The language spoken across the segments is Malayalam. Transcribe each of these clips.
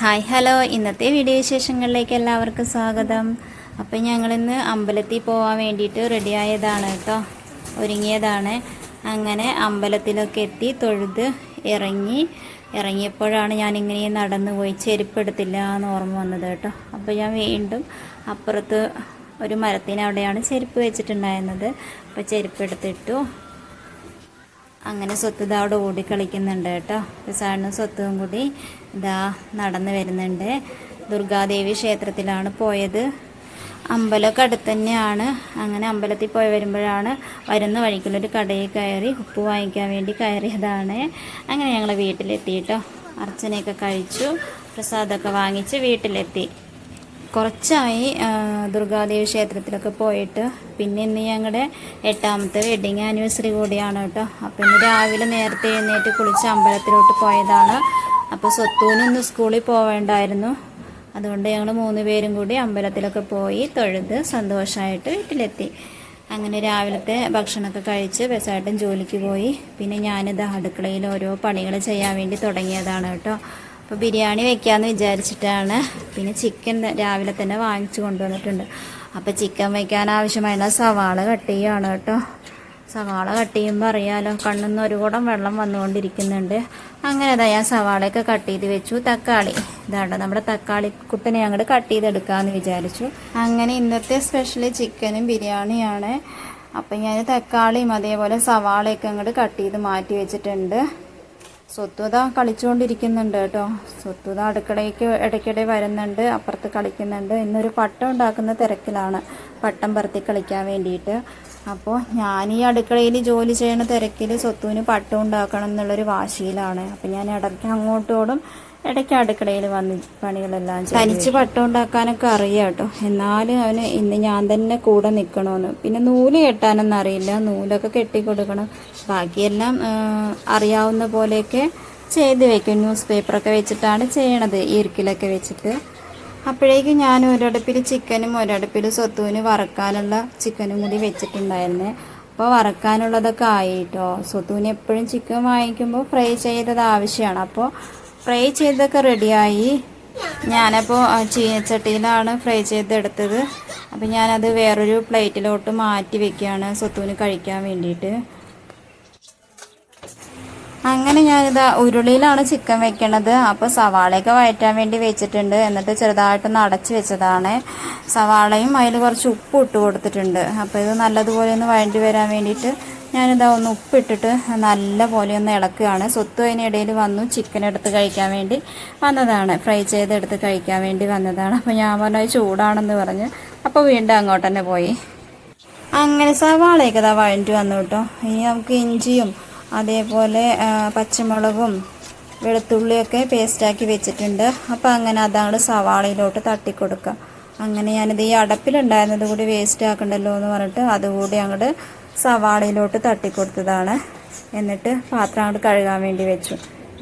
Hi hello. ഇന്നത്തെ വീഡിയോ വിശേഷങ്ങളിലേക്ക് എല്ലാവർക്കും സ്വാഗതം. അപ്പം ഞങ്ങളിന്ന് അമ്പലത്തിൽ പോകാൻ വേണ്ടിയിട്ട് റെഡിയായതാണ് കേട്ടോ. ഒരുങ്ങിയതാണ്. അങ്ങനെ അമ്പലത്തിലൊക്കെ എത്തി തൊഴുത് ഇറങ്ങി. ഇറങ്ങിയപ്പോഴാണ് ഞാനിങ്ങനെ നടന്നു പോയി. ചെരുപ്പെടുത്തില്ല എന്ന് ഓർമ്മ വന്നത് കേട്ടോ. അപ്പോൾ ഞാൻ വീണ്ടും അപ്പുറത്ത് ഒരു മരത്തിനവിടെയാണ് ചെരുപ്പ് വെച്ചിട്ടുണ്ടായിരുന്നത്. അപ്പോൾ ചെരുപ്പ് എടുത്തിട്ടു അങ്ങനെ സ്വത്ത് ഇതാ അവിടെ ഓടിക്കളിക്കുന്നുണ്ട് കേട്ടോ. സാറിനും സ്വത്തും കൂടി ഇതാ നടന്നു വരുന്നുണ്ട്. ദുർഗാദേവി ക്ഷേത്രത്തിലാണ് പോയത്. അമ്പലമൊക്കെ അടുത്ത് തന്നെയാണ്. അങ്ങനെ അമ്പലത്തിൽ പോയി വരുമ്പോഴാണ് വരുന്ന വഴിക്കുള്ളൊരു കടയിൽ കയറി ഉപ്പ് വാങ്ങിക്കാൻ വേണ്ടി കയറിയതാണ്. അങ്ങനെ ഞങ്ങൾ വീട്ടിലെത്തി കേട്ടോ. അർച്ചനയൊക്കെ കഴിച്ചു. പ്രസാദമൊക്കെ വാങ്ങിച്ച് വീട്ടിലെത്തി. കുറച്ചായി ദുർഗാദേവി ക്ഷേത്രത്തിലൊക്കെ പോയിട്ട്. പിന്നെ ഇന്ന് ഞങ്ങളുടെ എട്ടാമത്തെ വെഡിങ് ആനിവേഴ്സറി കൂടിയാണ് കേട്ടോ. അപ്പം ഇന്ന് രാവിലെ നേരത്തെ എഴുന്നേറ്റ് കുളിച്ച് അമ്പലത്തിലോട്ട് പോയതാണ്. അപ്പോൾ സ്വത്തൂനൊന്ന് സ്കൂളിൽ പോവേണ്ടായിരുന്നു. അതുകൊണ്ട് ഞങ്ങൾ മൂന്ന് പേരും കൂടി അമ്പലത്തിലൊക്കെ പോയി തൊഴുത് സന്തോഷമായിട്ട് വീട്ടിലെത്തി. അങ്ങനെ രാവിലത്തെ ഭക്ഷണമൊക്കെ കഴിച്ച് ബസ്സായിട്ടും ജോലിക്ക് പോയി. പിന്നെ ഞാനിത് അടുക്കളയിൽ ഓരോ പണികൾ ചെയ്യാൻ വേണ്ടി തുടങ്ങിയതാണ് കേട്ടോ. അപ്പോൾ ബിരിയാണി വെക്കാമെന്ന് വിചാരിച്ചിട്ടാണ്. പിന്നെ ചിക്കൻ രാവിലെ തന്നെ വാങ്ങിച്ചു കൊണ്ടുവന്നിട്ടുണ്ട്. അപ്പോൾ ചിക്കൻ വയ്ക്കാൻ ആവശ്യമായുള്ള സവാള കട്ട് ചെയ്യുകയാണ് കേട്ടോ. സവാള കട്ട് ചെയ്യുമ്പോൾ അറിയാലോ കണ്ണിന്ന് ഒരു കൂടം വെള്ളം വന്നുകൊണ്ടിരിക്കുന്നുണ്ട്. അങ്ങനെ അതാ ഞാൻ സവാളയൊക്കെ കട്ട് ചെയ്ത് വെച്ചു. തക്കാളി. ഇതാണ്ടോ നമ്മുടെ തക്കാളി കുട്ടനെ അങ്ങോട്ട് കട്ട് ചെയ്തെടുക്കാമെന്ന് വിചാരിച്ചു. അങ്ങനെ ഇന്നത്തെ സ്പെഷ്യൽ ചിക്കനും ബിരിയാണിയാണ്. അപ്പം ഞാൻ തക്കാളിയും അതേപോലെ സവാളയൊക്കെ അങ്ങോട്ട് കട്ട് ചെയ്ത് മാറ്റി വെച്ചിട്ടുണ്ട്. സ്വത്തുത കളിച്ചുകൊണ്ടിരിക്കുന്നുണ്ട് കേട്ടോ. സ്വത്വത അടുക്കളയ്ക്ക് ഇടയ്ക്കിടെ വരുന്നുണ്ട് അപ്പുറത്ത് കളിക്കുന്നുണ്ട്. ഇന്നൊരു പട്ടം ഉണ്ടാക്കുന്ന തിരക്കിലാണ് പട്ടം പറത്തി കളിക്കാൻ വേണ്ടിയിട്ട്. അപ്പോൾ ഞാൻ ഈ അടുക്കളയിൽ ജോലി ചെയ്യണ തിരക്കിൽ സ്വത്തുവിന് പട്ടം ഉണ്ടാക്കണം എന്നുള്ളൊരു വാശിയിലാണ്. അപ്പം ഞാൻ ഇടയ്ക്ക് അങ്ങോട്ടോടും ഇടയ്ക്ക് അടുക്കളയിൽ വന്ന് പണികളെല്ലാം തനിച്ച് പട്ടം ഉണ്ടാക്കാനൊക്കെ അറിയാം കേട്ടോ എന്നാലും അവന് ഇന്ന് ഞാൻ തന്നെ കൂടെ നിൽക്കണമെന്ന് പിന്നെ നൂൽ കെട്ടാനൊന്നും അറിയില്ല. നൂലൊക്കെ കെട്ടി കൊടുക്കണം ബാക്കിയെല്ലാം അറിയാവുന്ന പോലെയൊക്കെ ചെയ്ത് വെക്കും. ന്യൂസ് പേപ്പറൊക്കെ വെച്ചിട്ടാണ് ചെയ്യണത്. ഈർക്കിലൊക്കെ വെച്ചിട്ട്. അപ്പോഴേക്കും ഞാൻ ഒരടുപ്പിൽ ചിക്കനും ഒരടുപ്പിൽ സ്വത്തുവിന് വറക്കാനുള്ള ചിക്കനും കൂടി വെച്ചിട്ടുണ്ടായിരുന്നേ. അപ്പോൾ വറക്കാനുള്ളതൊക്കെ ആയിട്ടോ? സ്വത്തുവിന് എപ്പോഴും ചിക്കൻ വാങ്ങിക്കുമ്പോൾ ഫ്രൈ ചെയ്തത് ആവശ്യമാണ്. അപ്പോൾ ഫ്രൈ ചെയ്തൊക്കെ റെഡിയായി. ഞാനപ്പോൾ ചീനച്ചട്ടിയിലാണ് ഫ്രൈ ചെയ്തെടുത്തത്. അപ്പോൾ ഞാനത് വേറൊരു പ്ലേറ്റിലോട്ട് മാറ്റി വെക്കുകയാണ് സ്വത്തുവിന് കഴിക്കാൻ വേണ്ടിയിട്ട്. അങ്ങനെ ഞാനിത് ഉരുളിയിലാണ് ചിക്കൻ വെക്കണത്. അപ്പോൾ സവാളയൊക്കെ വഴറ്റാൻ വേണ്ടി വെച്ചിട്ടുണ്ട്. എന്നിട്ട് ചെറുതായിട്ടൊന്ന് അടച്ചു വെച്ചതാണ്. സവാളയും അതിൽ കുറച്ച് ഉപ്പ് ഇട്ട് കൊടുത്തിട്ടുണ്ട്. അപ്പോൾ ഇത് നല്ലതുപോലെ ഒന്ന് വഴണ്ടി വരാൻ വേണ്ടിയിട്ട് ഞാനിതാ ഒന്ന് ഉപ്പിട്ടിട്ട് നല്ല പോലെ ഒന്ന് ഇളക്കുകയാണ്. സ്വത്ത് അതിനിടയിൽ വന്നു. ചിക്കൻ എടുത്ത് കഴിക്കാൻ വേണ്ടി വന്നതാണ്. ഫ്രൈ ചെയ്തെടുത്ത് കഴിക്കാൻ വേണ്ടി വന്നതാണ്. അപ്പോൾ ഞാൻ പറഞ്ഞു ചൂടാണെന്ന് പറഞ്ഞ്. അപ്പോൾ വീണ്ടും അങ്ങോട്ട് തന്നെ പോയി. അങ്ങനെ സവാളയൊക്കെ ഇതാ വഴിഞ്ഞു വന്നു കേട്ടോ. ഇനി നമുക്ക് ഇഞ്ചിയും അതേപോലെ പച്ചമുളകും വെളുത്തുള്ളിയൊക്കെ പേസ്റ്റാക്കി വെച്ചിട്ടുണ്ട്. അപ്പോൾ അങ്ങനെ അതാണ് സവാളയിലോട്ട് തട്ടിക്കൊടുക്കുക. അങ്ങനെ ഞാനിത് ഈ അടപ്പിലുണ്ടായിരുന്നത് കൂടി വേസ്റ്റ് ആക്കണ്ടല്ലോ എന്ന് പറഞ്ഞിട്ട് അതുകൂടി അങ്ങോട്ട് സവാളയിലോട്ട് തട്ടിക്കൊടുത്തതാണ്. എന്നിട്ട് പാത്രം അങ്ങോട്ട് കഴുകാൻ വേണ്ടി വെച്ചു.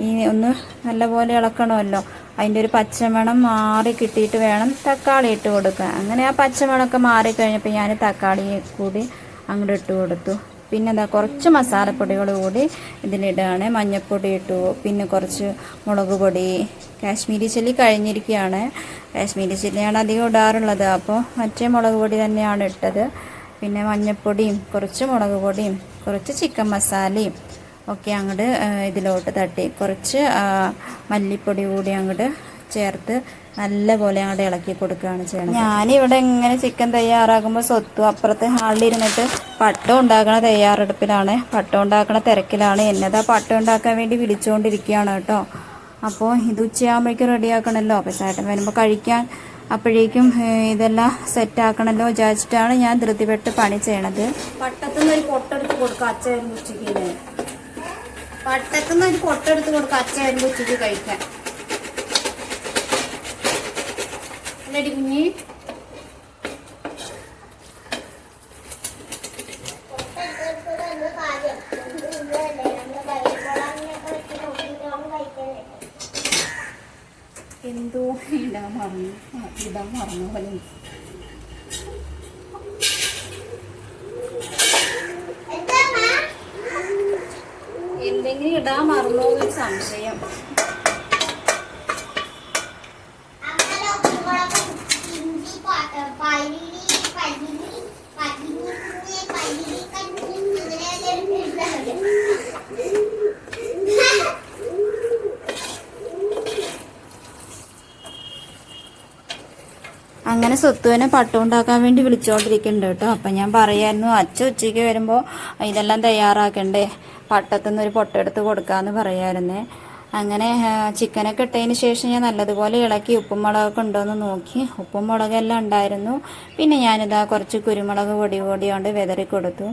ഈ ഒന്ന് നല്ലപോലെ ഇളക്കണമല്ലോ. അതിന്റെ ഒരു പച്ചമണം മാറി കിട്ടിയിട്ട് വേണം തക്കാളി ഇട്ട് കൊടുക്കാൻ. അങ്ങനെ ആ പച്ചമണമൊക്കെ മാറിക്കഴിഞ്ഞപ്പോൾ ഞാൻ തക്കാളി കൂടി അങ്ങോട്ട് ഇട്ട് കൊടുത്തു. പിന്നെ എന്താ കുറച്ച് മസാലപ്പൊടികൾ കൂടി ഇതിലിടുകയാണ് മഞ്ഞൾപ്പൊടി ഇട്ടു. പിന്നെ കുറച്ച് മുളക് പൊടി. കാശ്മീരി ചില്ലി കഴിഞ്ഞിരിക്കുകയാണ്. കാശ്മീരി ചില്ലിയാണ് അധികം ഇടാറുള്ളത്. അപ്പോൾ മറ്റേ മുളക് പൊടി തന്നെയാണ് ഇട്ടത്. പിന്നെ മഞ്ഞൾപ്പൊടിയും കുറച്ച് മുളക് പൊടിയും കുറച്ച് ചിക്കൻ മസാലയും ഒക്കെ അങ്ങോട്ട് ഇതിലോട്ട് തട്ടി. കുറച്ച് മല്ലിപ്പൊടി കൂടി അങ്ങോട്ട് ചേർത്ത് നല്ലപോലെ അങ്ങോട്ട് ഇളക്കി കൊടുക്കുകയാണ് ചെയ്യണത്. ഞാനിവിടെ ഇങ്ങനെ ചിക്കൻ തയ്യാറാകുമ്പോൾ സ്വത്തു അപ്പുറത്ത് ഹാളിലിരുന്നിട്ട് പട്ടം ഉണ്ടാക്കണ തയ്യാറെടുപ്പിലാണ്. പട്ടം ഉണ്ടാക്കണ തിരക്കിലാണ്. എന്നതാ പട്ടം ഉണ്ടാക്കാൻ വേണ്ടി വിളിച്ചുകൊണ്ടിരിക്കുകയാണ് കേട്ടോ. അപ്പോൾ ഇത് ഉച്ചയാകുമ്പോഴേക്കും റെഡിയാക്കണമല്ലോ അപ്പോൾ ചേട്ടൻ വരുമ്പോൾ കഴിക്കാൻ അപ്പോഴേക്കും ഇതെല്ലാം സെറ്റ് ആക്കണമല്ലോ വിചാരിച്ചിട്ടാണ് ഞാൻ ധൃതിപ്പെട്ട് പണി ചെയ്യണത്. പട്ടത്തുനിന്ന് ഒരു പൊട്ടെടുത്ത് കൊടുക്കുക അച്ഛൻ ഉച്ചയ്ക്ക്. പട്ടത്തുനിന്ന് ഒരു പൊട്ടെടുത്ത് കൊടുക്കുക അച്ഛൻ ഉച്ചയ്ക്ക് കഴിക്കാൻ. അല്ലടി കുഞ്ഞി എന്തോ ഇടാൻ മറന്നു ഇടാൻ മറന്നു പോലെ എന്തെങ്കിലും ഇടാൻ മറന്നോ എന്നൊരു സംശയം. അങ്ങനെ സ്വത്തുവിനെ പട്ടുണ്ടാക്കാൻ വേണ്ടി വിളിച്ചുകൊണ്ടിരിക്കുന്നുണ്ട് കേട്ടോ. അപ്പം ഞാൻ പറയായിരുന്നു അച്ഛ ഉച്ചയ്ക്ക് വരുമ്പോൾ ഇതെല്ലാം തയ്യാറാക്കണ്ടേ? പട്ടത്തുനിന്ന് ഒരു പൊട്ടെടുത്ത് കൊടുക്കാമെന്ന് പറയായിരുന്നേ. അങ്ങനെ ചിക്കനൊക്കെ ഇട്ടതിന് ശേഷം ഞാൻ നല്ലതുപോലെ ഇളക്കി ഉപ്പും മുളകൊക്കെ ഉണ്ടോയെന്ന് നോക്കി. ഉപ്പും മുളകെല്ലാം ഉണ്ടായിരുന്നു. പിന്നെ ഞാനിതാ കുറച്ച് കുരുമുളക് പൊടി പൊടി കൊണ്ട് വിതറി കൊടുത്തു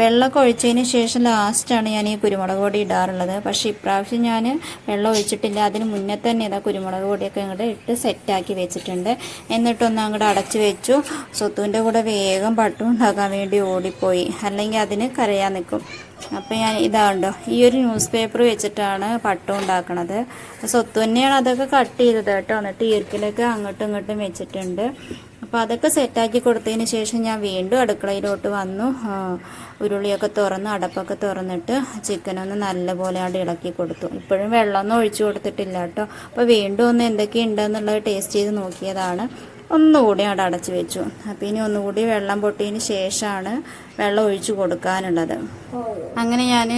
വെള്ളമൊക്കെ ഒഴിച്ചതിന് ശേഷം ലാസ്റ്റാണ് ഞാൻ ഈ കുരുമുളക് പൊടി ഇടാറുള്ളത്. പക്ഷേ ഇപ്രാവശ്യം ഞാൻ വെള്ളം ഒഴിച്ചിട്ടില്ല. അതിന് മുന്നേ തന്നെ ഇതാ കുരുമുളക് പൊടിയൊക്കെ ഇങ്ങോട്ട് ഇട്ട് സെറ്റാക്കി വെച്ചിട്ടുണ്ട്. എന്നിട്ടൊന്ന് അങ്ങോട്ട് അടച്ച് വെച്ചു. സ്വത്തുവിന്റെ കൂടെ വേഗം പട്ടു ഉണ്ടാക്കാൻ വേണ്ടി ഓടിപ്പോയി. അല്ലെങ്കിൽ അതിന് കരയാൻ നിൽക്കും അപ്പോൾ ഞാൻ ഇതാണ്ടോ ഈ ഒരു ന്യൂസ് പേപ്പർ വെച്ചിട്ടാണ് പട്ടം ഉണ്ടാക്കണത്. സ്വത്ത് തന്നെയാണ് അതൊക്കെ കട്ട് ചെയ്തത് കേട്ടോ. എന്നിട്ട് ഈർക്കിലൊക്കെ അങ്ങോട്ടും ഇങ്ങോട്ടും വെച്ചിട്ടുണ്ട്. അപ്പോൾ അതൊക്കെ സെറ്റാക്കി കൊടുത്തതിന് ശേഷം ഞാൻ വീണ്ടും അടുക്കളയിലോട്ട് വന്നു. ഉരുളിയൊക്കെ തുറന്ന് അടപ്പൊക്കെ തുറന്നിട്ട് ചിക്കനൊന്ന് നല്ലപോലെ അവിടെ ഇളക്കി കൊടുത്തു. ഇപ്പോഴും വെള്ളമൊന്നും ഒഴിച്ചു കൊടുത്തിട്ടില്ല കേട്ടോ. അപ്പോൾ വീണ്ടും ഒന്ന് എന്തൊക്കെ ഉണ്ടെന്നുള്ളത് ടേസ്റ്റ് ചെയ്ത് നോക്കിയതാണ്. ഒന്നുകൂടി അവിടെ അടച്ചു വെച്ചു. അപ്പോൾ ഇനി ഒന്നുകൂടി വെള്ളം പൊട്ടിയതിന് ശേഷമാണ് വെള്ളം ഒഴിച്ചു കൊടുക്കാനുള്ളത്. അങ്ങനെ ഞാൻ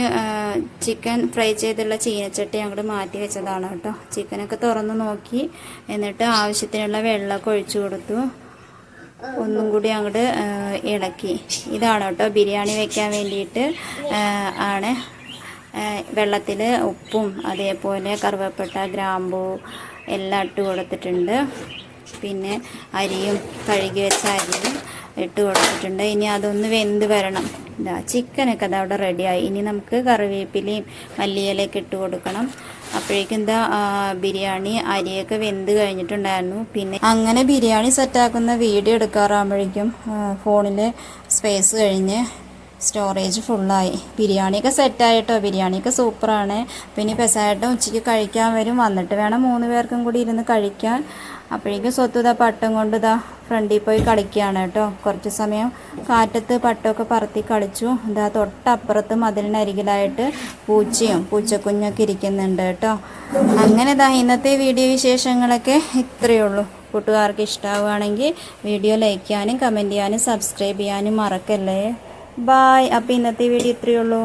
ചിക്കൻ ഫ്രൈ ചെയ്തുള്ള ചീനച്ചട്ടി അങ്ങോട്ട് മാറ്റി വെച്ചതാണ് കേട്ടോ. ചിക്കനൊക്കെ തുറന്ന് നോക്കി. എന്നിട്ട് ആവശ്യത്തിനുള്ള വെള്ളമൊക്കെ ഒഴിച്ചു കൊടുത്തു. ഒന്നും കൂടി അങ്ങോട്ട് ഇളക്കി. ഇതാണ് കേട്ടോ ബിരിയാണി വെക്കാൻ വേണ്ടിയിട്ട് ആണ്. വെള്ളത്തിൽ ഉപ്പും അതേപോലെ കറുവപ്പട്ട ഗ്രാമ്പൂ എല്ലാം ഇട്ട് കൊടുത്തിട്ടുണ്ട്. പിന്നെ അരിയും കഴുകി വെച്ച അരിയും ഇട്ട് കൊടുത്തിട്ടുണ്ട്. ഇനി അതൊന്ന് വെന്ത് വരണം. ഇതാ ചിക്കനൊക്കെ അത് അവിടെ റെഡിയായി. ഇനി നമുക്ക് കറിവേപ്പിലയും മല്ലിയിലയൊക്കെ ഇട്ട് കൊടുക്കണം. അപ്പോഴേക്കും എന്താ ബിരിയാണി അരിയൊക്കെ വെന്ത് കഴിഞ്ഞിട്ടുണ്ടായിരുന്നു. പിന്നെ അങ്ങനെ ബിരിയാണി സെറ്റാക്കുന്ന വീഡിയോ എടുക്കാറാകുമ്പോഴേക്കും ഫോണിൽ സ്പേസ് കഴിഞ്ഞ് സ്റ്റോറേജ് ഫുള്ളായി ബിരിയാണിയൊക്കെ സെറ്റായിട്ടോ? ബിരിയാണിയൊക്കെ സൂപ്പറാണ് പിന്നെ പെസായിട്ട് ഉച്ചയ്ക്ക് കഴിക്കാൻ വരും. വന്നിട്ട് വേണം മൂന്ന് പേർക്കും കൂടി ഇരുന്ന് കഴിക്കാൻ. അപ്പോഴേക്കും സ്വത്ത് ഇതാ പട്ടം കൊണ്ട് ഇതാ ഫ്രണ്ടിൽ പോയി കളിക്കുകയാണ് കേട്ടോ. കുറച്ച് സമയം കാറ്റത്ത് പട്ടമൊക്കെ പറത്തി കളിച്ചു. ഇതാ തൊട്ടപ്പുറത്ത് മതിലിനരികിലായിട്ട് പൂച്ചയും പൂച്ചക്കുഞ്ഞൊക്കെ ഇരിക്കുന്നുണ്ട് കേട്ടോ. അങ്ങനെ ഇതാ ഇന്നത്തെ വീഡിയോ വിശേഷങ്ങളൊക്കെ ഇത്രയേ ഉള്ളൂ. കൂട്ടുകാർക്ക് ഇഷ്ടമാവുകയാണെങ്കിൽ വീഡിയോ ലൈക്ക് ചെയ്യാനും കമന്റ് ചെയ്യാനും സബ്സ്ക്രൈബ് ചെയ്യാനും മറക്കല്ലേ. ബായ്. അപ്പോൾ ഇന്നത്തെ വീഡിയോ ഇത്രയേ ഉള്ളൂ.